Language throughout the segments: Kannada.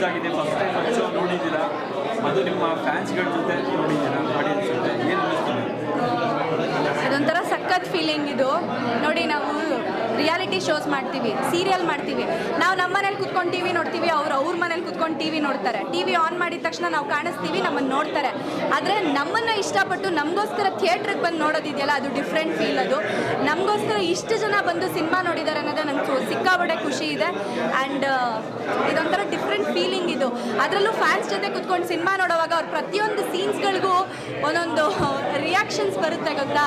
ರಿಲೀಸ್ ಆಗಿದೆ ಫಸ್ಟ್ ಟೈಮ್ ಶೋ ನೋಡಿದ್ದೀರಾ? ಅದು ನಿಮ್ಮ ಫ್ಯಾನ್ಸ್ಗಳ ಜೊತೆ ನೋಡಿದ್ದೀರಾ? ಆಡಿಯನ್ಸ್ ಜೊತೆ? ಏನು ಅದೊಂಥರ ಸಖತ್ ಫೀಲಿಂಗ್ ಇದು. ನೋಡಿ ನಾವು ರಿಯಾಲಿಟಿ ಶೋಸ್ ಮಾಡ್ತೀವಿ, ಸೀರಿಯಲ್ ಮಾಡ್ತೀವಿ. ನಾವು ನಮ್ಮ ಮನೇಲಿ ಕುತ್ಕೊಂಡು ಟಿ ವಿ ನೋಡ್ತೀವಿ, ಅವ್ರು ಅವ್ರ ಮನೇಲಿ ಕುತ್ಕೊಂಡು ಟಿವಿ ನೋಡ್ತಾರೆ. ಟಿವಿ ಆನ್ ಮಾಡಿದ ತಕ್ಷಣ ನಾವು ಕಾಣಿಸ್ತೀವಿ ನಮ್ಮನ್ನು ನೋಡ್ತಾರೆ. ಆದರೆ ನಮ್ಮನ್ನು ಇಷ್ಟಪಟ್ಟು ನಮಗೋಸ್ಕರ ಥಿಯೇಟ್ರಿಗೆ ಬಂದು ನೋಡೋದಿದೆಯಲ್ಲ, ಅದು ಡಿಫ್ರೆಂಟ್ ಫೀಲ್ ಅದು. ನಮಗೋಸ್ಕರ ಇಷ್ಟು ಜನ ಬಂದು ಸಿನಿಮಾ ನೋಡಿದ್ದಾರೆ ಅನ್ನೋದೇ ನಂಗೆ ಸಿಕ್ಕಾಬಡೆ ಖುಷಿ ಇದೆ. ಆ್ಯಂಡ್ ಇದೊಂಥರ ಡಿಫ್ರೆಂಟ್ ಫೀಲಿಂಗ್ ಇದು. ಅದರಲ್ಲೂ ಫ್ಯಾನ್ಸ್ ಜೊತೆ ಕುತ್ಕೊಂಡು ಸಿನಿಮಾ ನೋಡೋವಾಗ ಅವ್ರ ಪ್ರತಿಯೊಂದು ಸೀನ್ಸ್ಗಳಿಗೂ ಒಂದೊಂದು ರಿಯಾಕ್ಷನ್ಸ್ ಬರುತ್ತೆ ಗೊತ್ತಾ?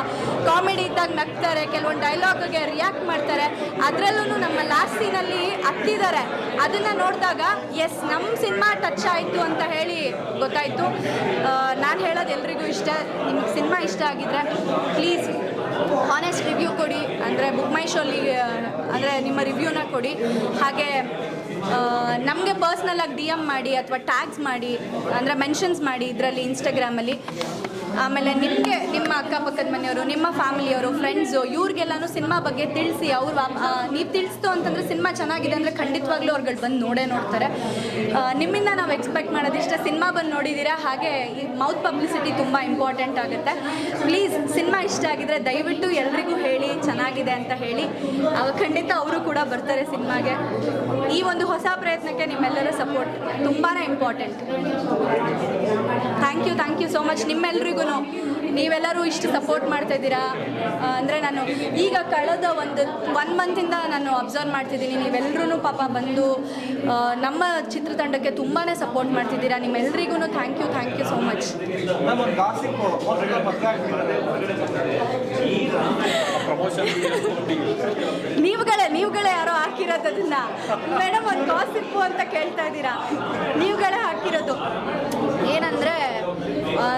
ಕಾಮಿಡಿ ಇದ್ದಾಗ ನಗ್ತಾರೆ, ಕೆಲವೊಂದು ಡೈಲಾಗ್ಗೆ ರಿಯಾಕ್ಟ್ ಮಾಡ್ತಾರೆ. ಅದರಲ್ಲೂ ನಮ್ಮ ಲಾಸ್ಟ್ ಸೀನಲ್ಲಿ ಹತ್ತಿದ್ದಾರೆ ಅದನ್ನು ನೋಡಿದಾಗ ಎಸ್ ನಮ್ಮ ಸಿನಿಮಾ ಟಚ್ ಆಯಿತು ಅಂತ ಹೇಳಿ ಗೊತ್ತಾಯಿತು. ನಾನು ಹೇಳೋದು ಎಲ್ರಿಗೂ ಇಷ್ಟ. ನಿಮ್ಗೆ ಸಿನಿಮಾ ಇಷ್ಟ ಆಗಿದ್ರೆ ಪ್ಲೀಸ್ ಹಾನೆಸ್ಟ್ ರಿವ್ಯೂ ಕೊಡಿ. ಅಂದರೆ ಬುಕ್ ಮೈ ಶೋಲಿ ಅಂದರೆ ನಿಮ್ಮ ರಿವ್ಯೂನ ಕೊಡಿ. ಹಾಗೆ ನಮಗೆ ಪರ್ಸ್ನಲಾಗಿ ಡಿ ಎಂ ಮಾಡಿ ಅಥವಾ ಟ್ಯಾಗ್ಸ್ ಮಾಡಿ, ಅಂದರೆ ಮೆನ್ಷನ್ಸ್ ಮಾಡಿ ಇದರಲ್ಲಿ ಇನ್ಸ್ಟಾಗ್ರಾಮಲ್ಲಿ ಆಮೇಲೆ ನಿಮಗೆ ನಿಮ್ಮ ಅಕ್ಕಪಕ್ಕದ ಮನೆಯವರು, ನಿಮ್ಮ ಫ್ಯಾಮಿಲಿಯವರು ಫ್ರೆಂಡ್ಸು ಇವ್ರಿಗೆಲ್ಲನೂ ಸಿನಿಮಾ ಬಗ್ಗೆ ತಿಳಿಸಿ, ಅವ್ರು ನೀವು ತಿಳಿಸ್ತು ಅಂತಂದರೆ ಸಿನಿಮಾ ಚೆನ್ನಾಗಿದೆ ಅಂದರೆ ಖಂಡಿತವಾಗ್ಲೂ ಅವ್ರುಗಳು ಬಂದು ನೋಡೇ ನೋಡ್ತಾರೆ. ನಿಮ್ಮಿಂದ ನಾವು ಎಕ್ಸ್ಪೆಕ್ಟ್ ಮಾಡೋದಿಷ್ಟ ಸಿನಿಮಾ ಬಂದು ನೋಡಿದ್ದೀರಾ ಹಾಗೆ ಈ ಮೌತ್ ಪಬ್ಲಿಸಿಟಿ ತುಂಬ ಇಂಪಾರ್ಟೆಂಟ್ ಆಗುತ್ತೆ. ಪ್ಲೀಸ್ ಸಿನಿಮಾ ಇಷ್ಟ ಆಗಿದ್ರೆ ದಯವಿಟ್ಟು ಎಲ್ರಿಗೂ ಹೇಳಿ, ಚೆನ್ನಾಗಿದೆ ಅಂತ ಹೇಳಿ. ಖಂಡಿತ ಅವರು ಕೂಡ ಬರ್ತಾರೆ ಸಿನಿಮಾಗೆ. ಈ ಒಂದು ಹೊಸ ಪ್ರಯತ್ನಕ್ಕೆ ನಿಮ್ಮೆಲ್ಲರ ಸಪೋರ್ಟ್ ತುಂಬಾ important thank you thank you so much ನಿಮ್ಮೆಲ್ರಿಗೂ ನೀವೆಲ್ಲರೂ ಇಷ್ಟು ಸಪೋರ್ಟ್ ಮಾಡ್ತಾ ಇದ್ದೀರಾ? ಅಂದರೆ ನಾನು ಈಗ ಕಳೆದ ಒಂದು ಒನ್ ಮಂತಿಂದ ನಾನು ಅಬ್ಸರ್ವ್ ಮಾಡ್ತಿದ್ದೀನಿ. ನೀವೆಲ್ಲರೂ ಪಾಪ ಬಂದು ನಮ್ಮ ಚಿತ್ರತಂಡಕ್ಕೆ ತುಂಬಾ ಸಪೋರ್ಟ್ ಮಾಡ್ತಿದ್ದೀರಾ. ನಿಮ್ಮೆಲ್ರಿಗೂ thank you thank you so much ನೀವುಗಳೇ ನೀವುಗಳೇ ಯಾರೋ ಹಾಕಿರೋದು ಅದನ್ನ ಮೇಡಮ್ ಒಂದು ಗಾಸಿಪ್ಪು ಅಂತ ಕೇಳ್ತಾ ಇದ್ದೀರಾ? ನೀವುಗಳೇ ಹಾಕಿರೋದು. ಏನಂದರೆ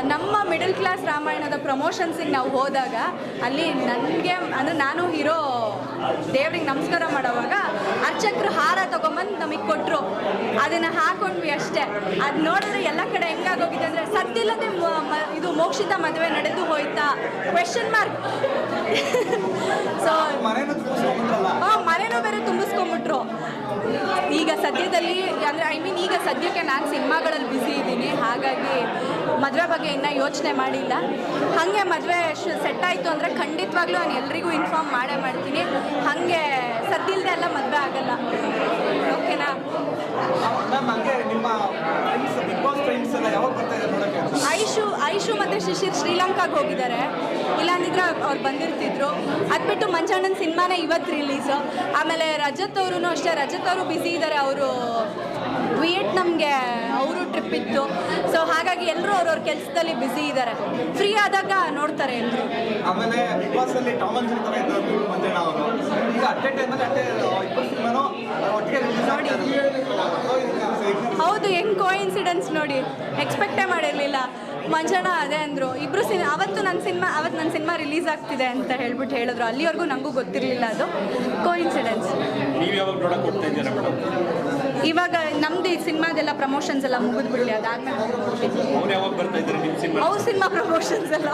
ನಮ್ಮ ಮಿಡಲ್ ಕ್ಲಾಸ್ ರಾಮಾಯಣದ ಪ್ರಮೋಷನ್ಸಿಗೆ ನಾವು ಹೋದಾಗ ಅಲ್ಲಿ ನನಗೆ ಅಂದರೆ ನಾನು ಹೀರೋ ದೇವ್ರಿಗೆ ನಮಸ್ಕಾರ ಮಾಡೋವಾಗ ಅರ್ಚಕರು ಹಾರ ತೊಗೊಂಬಂದು ನಮಗೆ ಕೊಟ್ಟರು ಅದನ್ನು ಹಾಕೊಂಡ್ವಿ ಅಷ್ಟೇ. ಅದು ನೋಡಿದ್ರೆ ಎಲ್ಲ ಕಡೆ ಹೆಂಗಾಗೋಗಿದೆ ಅಂದರೆ ಸತ್ತಿಲ್ಲದೆ ಇದು ಮೋಕ್ಷಿತ ಮದುವೆ ನಡೆದು ಹೋಯ್ತಾ? ಕ್ವೆಶನ್ ಮಾರ್ಕ್ ಸೊ ಮನೇನೂ ಬೇರೆ ಸದ್ಯದಲ್ಲಿ, ಅಂದರೆ ಐ ಮೀನ್ ಈಗ ಸದ್ಯಕ್ಕೆ ನಾನು ಸಿನಿಮಾಗಳಲ್ಲಿ ಬ್ಯುಸಿ ಇದ್ದೀನಿ. ಹಾಗಾಗಿ ಮದುವೆ ಬಗ್ಗೆ ಇನ್ನೂ ಯೋಚನೆ ಮಾಡಿಲ್ಲ. ಹಾಗೆ ಮದುವೆ ಸೆಟ್ ಆಯಿತು ಅಂದರೆ ಖಂಡಿತವಾಗ್ಲೂ ನಾನು ಎಲ್ರಿಗೂ ಇನ್ಫಾರ್ಮ್ ಮಾಡೇ ಮಾಡ್ತೀನಿ. ಹಾಗೆ ಸದ್ಯಲ್ಲದೆ ಎಲ್ಲ ಮದುವೆ ಆಗಲ್ಲ. ಓಕೆನಾ ಮ್ಯಾಮ್ ಹಂಗೆ ನಿಮ್ಮ ಫ್ರೆಂಡ್ಸ್ ಬಿಗ್ ಬಾಸ್ ಫ್ರೆಂಡ್ಸ್ ಎಲ್ಲ ಯಾವಾಗ ಬರ್ತಾ ಇದ್ದಾರೆ ನೋಡಕ್ಕೆ ಐಶು ಐಶು ಮತ್ತು ಶಿಶಿರ್ ಶ್ರೀಲಂಕಾಗೆ ಹೋಗಿದ್ದಾರೆ. ಇಲ್ಲಾಂದಿದ್ರೆ ಅವ್ರು ಬಂದಿರ್ತಿದ್ರು. ಅದು ಬಿಟ್ಟು ಮಂಚಣ್ಣನ ಸಿನಿಮಾನೇ ಇವತ್ತು ರಿಲೀಸು ಆಮೇಲೆ ರಜತ್ ಅವರು ಅಷ್ಟೇ, ರಜತ್ ಅವರು ಬ್ಯುಸಿ ಇದ್ದಾರೆ ಅವರು ವಿಯೆಟ್ನಮ್ಗೆ ಅವರು ಟ್ರಿಪ್ ಇತ್ತು. ಸೊ ಹಾಗಾಗಿ ಎಲ್ಲರೂ ಅವ್ರವ್ರ ಕೆಲಸದಲ್ಲಿ ಬ್ಯುಸಿ ಇದ್ದಾರೆ ಫ್ರೀ ಆದಾಗ ನೋಡ್ತಾರೆ ಎಲ್ಲರೂ ಆಮೇಲೆ ಹೌದು ಹೆಂಗ್ ಕೋ ಇನ್ಸಿಡೆನ್ಸ್ ನೋಡಿ ಎಕ್ಸ್ಪೆಕ್ಟೇ ಮಾಡಿರಲಿಲ್ಲ. ಮಂಜಣ್ಣ ಅದೇ ಅಂದರು. ಇಬ್ರು ಸಿನ್ ಅವತ್ತು ನನ್ನ ಸಿನಿಮಾ ಅವತ್ತು ನನ್ನ ಸಿನಿಮಾ ರಿಲೀಸ್ ಆಗ್ತಿದೆ ಅಂತ ಹೇಳ್ಬಿಟ್ಟು ಹೇಳಿದ್ರು. ಅಲ್ಲಿವರೆಗೂ ನನಗೂ ಗೊತ್ತಿರಲಿಲ್ಲ ಅದು. ಕೋ ಇನ್ಸಿಡೆನ್ಸ್ ನೀವು ಯಾವಾಗ ನೋಡಕ್ಕೆ ಹೋಗ್ತಾ ಇದ್ದೀರಾ ಮೇಡಮ್ ಇವಾಗ ನಮ್ದು ಈ ಸಿನಿಮಾದೆಲ್ಲ ಪ್ರಮೋಷನ್ಸ್ ಎಲ್ಲ ಮುಗಿದ್ಬಿಡ್ಲಿ ಅದಾದ್ಮೇಲೆ ಅವ್ರು ಯಾವಾಗ ಬರ್ತಾ ಇದ್ದಾರೆ ನಿಮ್ಮ ಸಿನಿಮಾ? ಪ್ರಮೋಷನ್ಸ್ ಎಲ್ಲ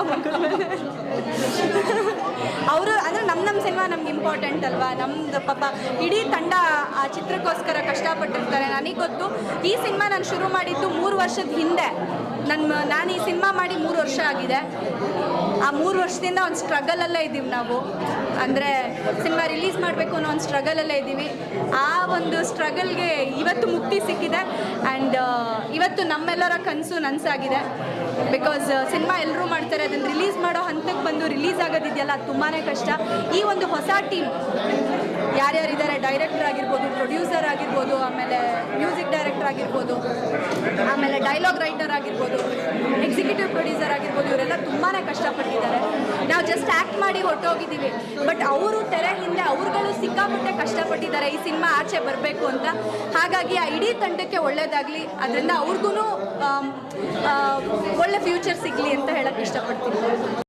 ಅಂದರೆ ನಮ್ಗೆ ಇಂಪಾರ್ಟೆಂಟ್ ಅಲ್ವಾ? ನಮ್ದು ಪಾಪ ಇಡೀ ತಂಡ ಆ ಚಿತ್ರಕ್ಕೋಸ್ಕರ ಕಷ್ಟಪಟ್ಟಿರ್ತಾರೆ. ನನಗೆ ಗೊತ್ತು, ಈ ಸಿನಿಮಾ ನಾನು ಶುರು ಮಾಡಿದ್ದು ಮೂರು ವರ್ಷದ ಹಿಂದೆ. ನನ್ನ ನಾನು ಈ ಸಿನಿಮಾ ಮಾಡಿ ಮೂರು ವರ್ಷ ಆಗಿದೆ. ಆ ಮೂರು ವರ್ಷದಿಂದ ಒಂದು ಸ್ಟ್ರಗಲಲ್ಲೇ ಇದ್ದೀವಿ ನಾವು. ಅಂದರೆ ಸಿನಿಮಾ ರಿಲೀಸ್ ಮಾಡಬೇಕು ಅನ್ನೋ ಒಂದು ಸ್ಟ್ರಗಲಲ್ಲೇ ಇದ್ದೀವಿ. ಆ ಒಂದು ಸ್ಟ್ರಗಲ್ಗೆ ಇವತ್ತು ಮುಕ್ತಿ ಸಿಕ್ಕಿದೆ ಆ್ಯಂಡ್ ಇವತ್ತು ನಮ್ಮೆಲ್ಲರ ಕನಸು ನನಸಾಗಿದೆ. ಬಿಕಾಸ್ ಸಿನಿಮಾ ಎಲ್ಲರೂ ಮಾಡ್ತಾರೆ, ಅದನ್ನು ರಿಲೀಸ್ ಮಾಡೋ ಹಂತಕ್ಕೆ ಬಂದು ರಿಲೀಸ್ ಆಗೋದಿದೆಯಲ್ಲ, ಅದು ತುಂಬಾ ಕಷ್ಟ. ಈ ಒಂದು ಹೊಸ ಟೀಮ್ ಯಾರ್ಯಾರಿದ್ದಾರೆ? ಡೈರೆಕ್ಟರ್ ಆಗಿರ್ಬೋದು ಪ್ರೊಡ್ಯೂಸರ್ ಆಗಿರ್ಬೋದು, ಆಮೇಲೆ ಮ್ಯೂಸಿಕ್ ಡೈರೆಕ್ಟರ್ ಆಗಿರ್ಬೋದು, ಆಮೇಲೆ ಡೈಲಾಗ್ ರೈಟರ್ ಆಗಿರ್ಬೋದು ಎಕ್ಸಿಕ್ಯೂಟಿವ್ ಪ್ರೊಡ್ಯೂಸರ್ ಆಗಿರ್ಬೋದು ಇವರೆಲ್ಲ ತುಂಬಾ ಕಷ್ಟಪಟ್ಟಿದ್ದಾರೆ. ನಾವು ಜಸ್ಟ್ ಆ್ಯಕ್ಟ್ ಮಾಡಿ ಹೊಟ್ಟೋಗಿದ್ದೀವಿ ಬಟ್ ಅವರು ತೆರೆ ಹಿಂದೆ ಅವ್ರುಗಳು ಸಿಕ್ಕಾಪಟ್ಟೆ ಕಷ್ಟಪಟ್ಟಿದ್ದಾರೆ. ಈ ಸಿನಿಮಾ ಆಚೆ ಬರಬೇಕು ಅಂತ. ಹಾಗಾಗಿ ಆ ಇಡೀ ತಂಡಕ್ಕೆ ಒಳ್ಳೇದಾಗಲಿ. ಅದರಿಂದ ಅವ್ರಿಗೂ ಒಳ್ಳೆ ಫ್ಯೂಚರ್ ಸಿಗಲಿ ಅಂತ ಹೇಳಕ್ಕೆ ಇಷ್ಟಪಡ್ತೀನಿ.